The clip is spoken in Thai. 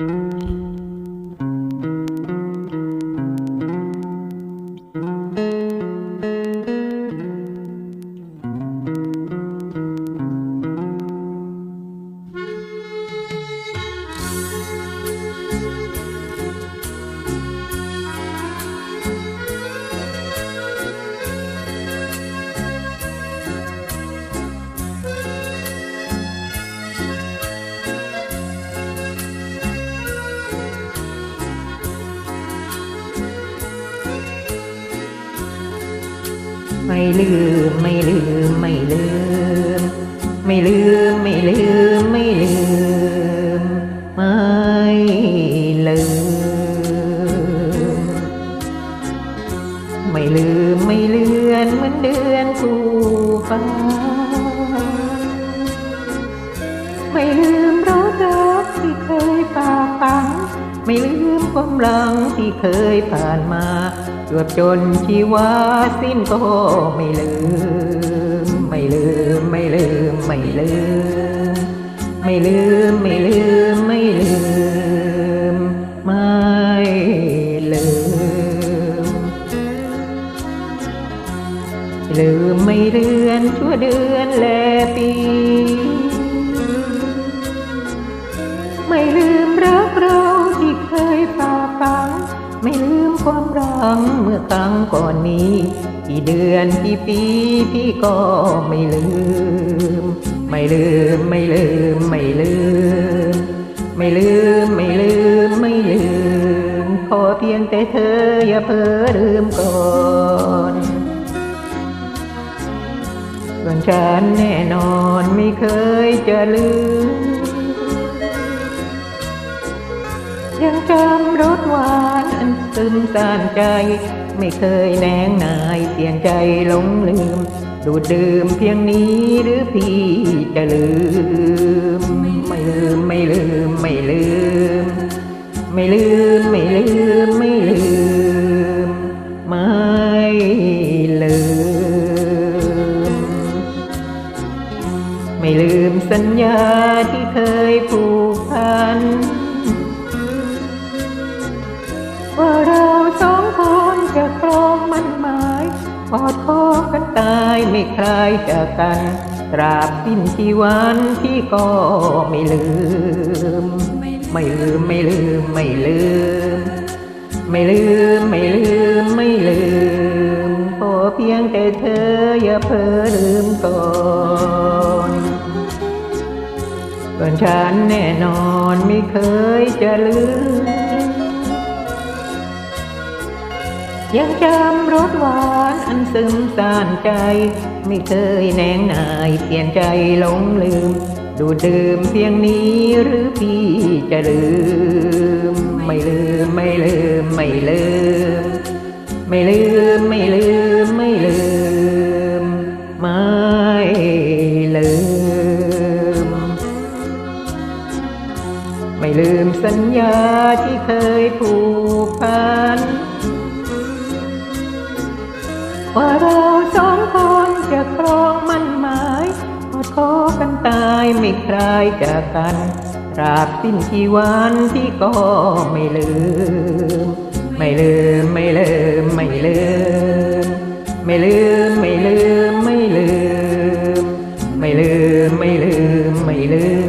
Mm-hmm. ไม่ลืมไม่ลืมไม่ลืม ไม่ลืมไม่ลืมไม่ลืมไม่ลืม ไม่ลืมไม่เลือนเหมือนเดือนคู่ฟ้าไม่ลืมรักรักที่เคยฝากฝัง ไม่ลืมความหลังที่เคยผ่านมา เกือบจนชีวาสิ้นก็ไม่ลืม ไม่ลืม ไม่ลืม ไม่ลืม ไม่ลืม ไม่ลืม ไม่ลืม ไม่ลืม ลืมไม่เลือนชั่วเดือนและปี ความรังเมื่อครั้งก่อนนี้กี่เดือนกี่ปีพี่ก็ไม่ลืม ไม่ลืมไม่ลืมไม่ลืม ไม่ลืมไม่ลืมไม่ลืม ขอเพียงแต่เธออย่าเพ้อลืมก่อนส่วนฉันแน่นอนไม่เคยจะลืม ยังจำรสหวานอัน ซึมซ่านใจ ไม่เคยแนงนายเปลี่ยนใจหลงลืม ดูดดื่มเพียงนี้หรือพี่จะลืม ไม่ลืมไม่ลืมไม่ลืม ไม่ลืมไม่ลืมไม่ลืม ไม่ลืม ไม่ลืมสัญญาที่เคยผูกพันายกอดคอกันตายไม่คลายจากกัน ตราบสิ้นชีวันที่ก็ไม่ลืม ไม่ลืมไม่ลืมไม่ลืม ไม่ลืมไม่ลืมไม่ลืมขอเพียงแต่เธออย่าเพ้อลืมก่อนส่วนฉันแน่นอนไม่เคยจะลืม ยังจำรสหวานอันซึมซ่านใจ ไม่เคยแนงนายเปลี่ยนใจหลงลืม ดูดดื่มเพียงนี้หรือพี่จะลืม ไม่ลืมไม่ลืมไม่ลืม ไม่ลืมไม่ลืมไม่ลืมไม่ลืม ไม่ลืมสัญญาที่เคยผูกพัน ว่าเราสองคนจะครองมันหมายกอดคอกันตายไม่คลายจากกันตราบสิ้นชีวันที่ก็ไม่ลืม ไม่ลืมไม่ลืมไม่ลืม ไม่ลืมไม่ลืมไม่ลืม ไม่ลืมไม่ลืมไม่ลืมไม่ลื